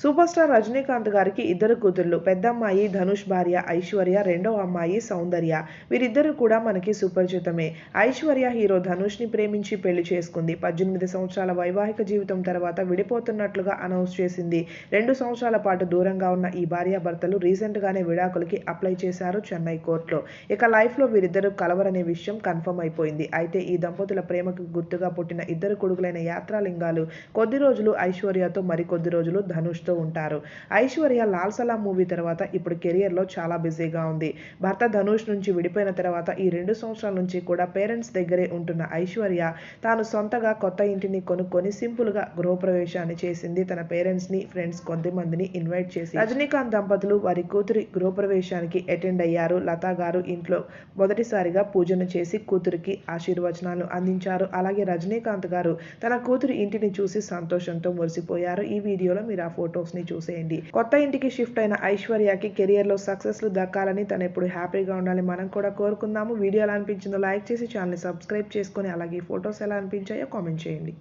Super star Rajinikanth గారికి ఇద్దరు కూతుర్లు పెద్దమ్మాయి ధనుష్ భార్య ఐశ్వర్య రెండో అమ్మాయి సౌందర్య. వీరిద్దరూ కూడా మనకి సుపరిచితమే ఐశ్వర్య హీరో ధనుష్ని ప్రేమించి పెళ్ళి చేసుకుంది. పద్దెనిమిది సంవత్సరాల వైవాహిక జీవితం తర్వాత విడిపోతున్నట్లుగా అనౌన్స్ చేసింది. రెండు సంవత్సరాల పాటు దూరంగా ఉన్న ఈ భార్యాభర్తలు రీసెంట్ గానే విడాకులకి అప్లై చేశారు చెన్నై కోర్టులో. ఇక లైఫ్లో వీరిద్దరూ కలవరనే విషయం కన్ఫర్మ్ అయిపోయింది. అయితే ఈ దంపతుల ప్రేమకు గుర్తుగా పుట్టిన ఇద్దరు కొడుకులైన యాత్రాలింగాలు కొద్ది రోజులు ఐశ్వర్యతో మరికొద్ది రోజులు ధనుష్ తో ఉంటారు. ఐశ్వర్య లాల్ సలాం మూవీ తర్వాత ఇప్పుడు కెరియర్లో చాలా బిజీగా ఉంది. భర్త ధనుష్ నుంచి విడిపోయిన తర్వాత ఈ రెండు సంవత్సరాల నుంచి కూడా పేరెంట్స్ దగ్గరే ఉంటున్న ఐశ్వర్య తాను సొంతగా కొత్త ఇంటిని కొనుక్కొని సింపుల్గా గృహప్రవేశాన్ని చేసింది. తన పేరెంట్స్ని ఫ్రెండ్స్ కొద్దిమందిని ఇన్వైట్ చేసి రజనీకాంత్ దంపతులు వారి కూతురి గృహప్రవేశానికి అటెండ్ అయ్యారు. లతా గారు ఇంట్లో మొదటిసారిగా పూజను చేసి కూతురికి ఆశీర్వచనాలు అందించారు. అలాగే రజనీకాంత్ గారు తన కూతురి ఇంటిని చూసి సంతోషంతో మురిసిపోయారు. ఈ వీడియోలో మీరు ఆ ఫోటో ని చూసేయండి. కొత్త ఇంటికి షిఫ్ట్ అయిన ఐశ్వర్యకి కెరియర్లో సక్సెస్లు దక్కాలని తను ఎప్పుడు హ్యాపీగా ఉండాలి మనం కూడా కోరుకుందాము. వీడియో ఎలా అనిపించిందో లైక్ చేసి ఛానల్ సబ్స్క్రైబ్ చేసుకొని అలాగే ఫొటోస్ ఎలా అనిపించాయో కామెంట్ చేయండి.